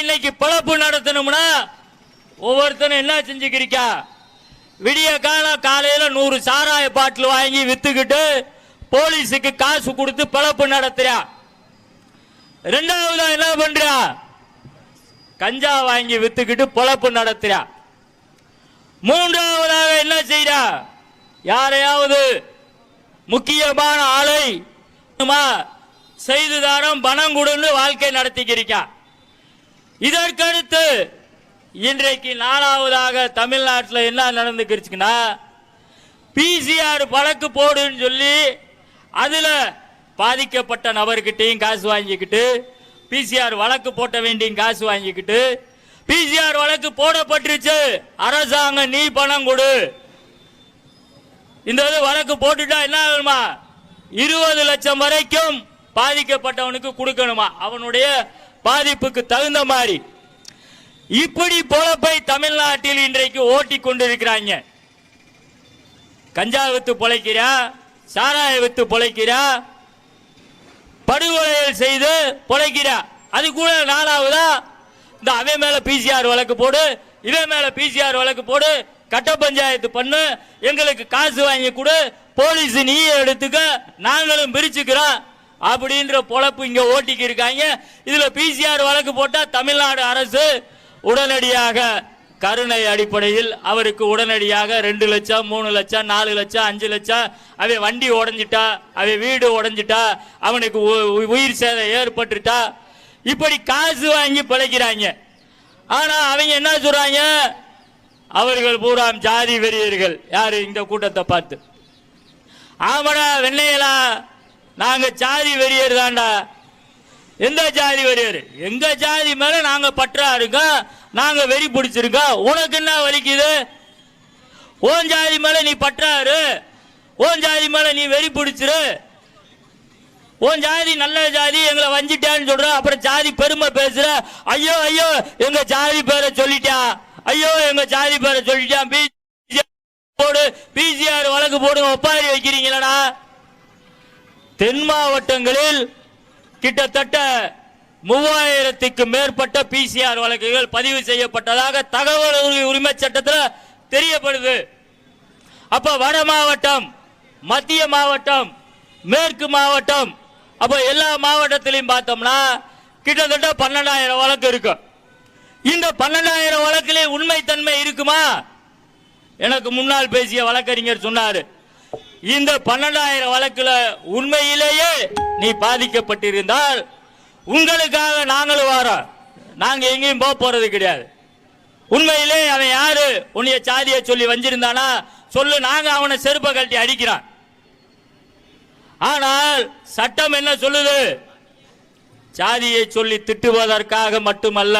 இன்னைக்கு பிழப்பு நடத்தணும்னா ஒவ்வொருத்தனும் என்ன செஞ்சுக்கிறீக்கா? விடிய காலம் காலையில நூறு சாராய பாட்டில் வாங்கி வித்துக்கிட்டு போலீஸுக்கு காசு கொடுத்து பிழப்பு நடத்துறா. ரெண்டாவது என்ன பண்றா? கஞ்சா வாங்கி வித்துக்கிட்டு பொழப்பு நடத்துறா. மூன்றாவதாக என்ன செய்யறா யாரையாவது முக்கியமான ஆளை செய்துதாரம் செய்து பணம் கொடுன்னு வாழ்க்கை நடத்திக்கிறீங்க இதற்கடுத்து இன்றைக்கு நாலாவதாக தமிழ்நாட்டில் என்ன நடந்துக்கிருச்சுன்னா பிசிஆர் வழக்கு போடுன்னு சொல்லி அதில் பாதிக்கப்பட்ட நபர்கிட்டையும் காசு வாங்கிக்கிட்டு பிசிஆர் வழக்கு போட்ட வேண்டியும் காசு வாங்கிக்கிட்டு பிசிஆர் வழக்கு போடப்பட்டுருச்சு. அரசாங்கம் நீ பணம் கொடு. இந்த இது வழக்கு போட்டுட்டா என்ன ஆகுமா? இருபது லட்சம் வரைக்கும் பாதிக்கப்பட்டவனுக்கு கொடுக்கணுமா? அவனுடைய பாதிப்புக்கு தகுந்த மாதிரி. இப்படி பொழப்பை தமிழ்நாட்டில் இன்றைக்கு ஓட்டி கொண்டிருக்கிறாங்க. கஞ்சா வித்து பொழைக்கிறா சாராய வித்து பொழைக்கிறா படுகொலைகள் செய்து பொழைக்கிறா. அது கூட நாலாவதா? இந்த அவன் மேல பிசிஆர் வழக்கு போடு இவன் மேல பிசிஆர் வழக்கு போடு கட்ட பஞ்சாயத்து பண்ணு எங்களுக்கு காசு வாங்கி கொடு போலீஸ் நீ எடுத்துக்க நாங்களும் பிரிச்சுக்கிறோம். அப்படின்ற பொழப்பு இங்க ஓட்டிக்கு இருக்காங்க இதுல பிசிஆர் வழக்கு போட்டா தமிழ்நாடு அரசு உடனடியாக கருணை அடிப்படையில் அவருக்கு உடனடியாக ரெண்டு லட்சம் மூணு லட்சம் நாலு லட்சம் அஞ்சு லட்சம். அவன் வண்டி உடஞ்சிட்டா அவன் வீடு உடஞ்சிட்டா அவனுக்கு உ- உயிர் சேதம் ஏற்பட்டுட்டா. இப்படி காசு வாங்கி பிழைக்கிறாங்க. ஆனா அவங்க என்ன சொல்றாங்க? அவர்கள் பூரா ஜாதி வெறியர்கள். யாரு? இந்த கூட்டத்தை பார்த்து. ஆமடா வெண்ணையலா நாங்க ஜாதி வெறியர் தான்டா. எந்த ஜாதி வெறியர்? எங்க ஜாதி மேல நாங்க பற்றா இருக்கோம் நாங்க வெறி பிடிச்சிருக்கோம் உனக்கு என்ன வலிக்குது? ஓன் ஜாதி மேல நீ பற்றாரு. ஓன் ஜாதி மேல நீ வெறி பிடிச்சிரு. உன் ஜாதி நல்ல ஜாதி எங்களை வஞ்சிட்டான்னு சொல்ற. அப்புறம் ஜாதி பெருமை பேசுற. ஐயோ ஐயோ எங்க ஜாதி பேரை சொல்லிட்டா. ஐயோ எங்க ஜாதி பேரை சொல்லிட்டான் போடு பிசிஆர் வழக்கு போடுங்க. ஒப்பாரி வைக்கிறீங்களா தென் மாவட்டங்களில் கிட்டத்தட்ட மூவாயிரத்துக்கு மேற்பட்ட பிசிஆர் வழக்குகள் பதிவு செய்யப்பட்டதாக தகவல் உரிமை சட்டத்தில் தெரியப்படுது. அப்ப வட மாவட்டம் மத்திய மாவட்டம் மேற்கு மாவட்டம் அப்ப எல்லா மாவட்டத்திலையும் பார்த்தோம்னா கிட்டத்தட்ட பன்னெண்டாயிரம் வழக்கு இருக்கு. இந்த பன்னெண்டாயிரம் வழக்கிலே உண்மைத்தன்மை இருக்குமா? எனக்கு முன்னால் பேசிய வழக்கறிஞர் சொன்னாரு. இந்த பன்னெண்டாயிரம் வழக்குல உண்மையிலேயே நீ பாதிக்கப்பட்டிருந்தால் உங்களுக்காக நாங்களும் வரோம். நாங்க எங்கேயும் போக போறது கிடையாது. உண்மையிலே அவன் யாரு? உன்னைய சாதியை சொல்லி வஞ்சிருந்தானா? சொல்லு நாங்க அவனை செருப்பை கழட்டி அடிக்கிறான் ஆனால் சட்டம் என்ன சொல்லுது? சாதியை சொல்லி திட்டுவதற்காக மட்டுமல்ல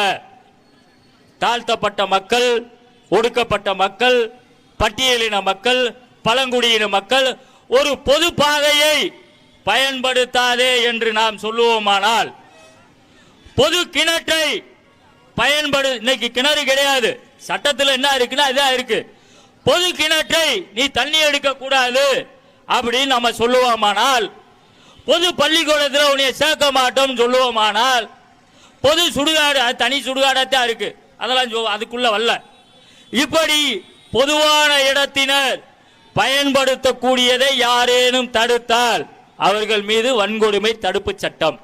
தாழ்த்தப்பட்ட மக்கள் ஒடுக்கப்பட்ட மக்கள் பட்டியலின மக்கள் பழங்குடியின மக்கள் ஒரு பொது பாதையை பயன்படுத்தாதே என்று நாம் சொல்லுவோமானால் பொது கிணற்றை பயன்படு இன்னைக்கு கிணறு கிடையாது. சட்டத்தில் என்ன இருக்குன்னா இதான் இருக்கு. பொது கிணற்றை நீ தண்ணி எடுக்க கூடாது அப்படின்னு நம்ம சொல்லுவோமானால் பொது பள்ளிக்கூடத்தில் உன்னை சேர்க்க மாட்டோம் சொல்லுவோமானால் பொது சுடுகாடு அது தனி சுடுகாடத்தான் இருக்கு. அதெல்லாம் அதுக்குள்ள வரல. இப்படி பொதுவான இடத்தினர் பயன்படுத்தக்கூடியதை யாரேனும் தடுத்தால் அவர்கள் மீது வன்கொடுமை தடுப்பு சட்டம்.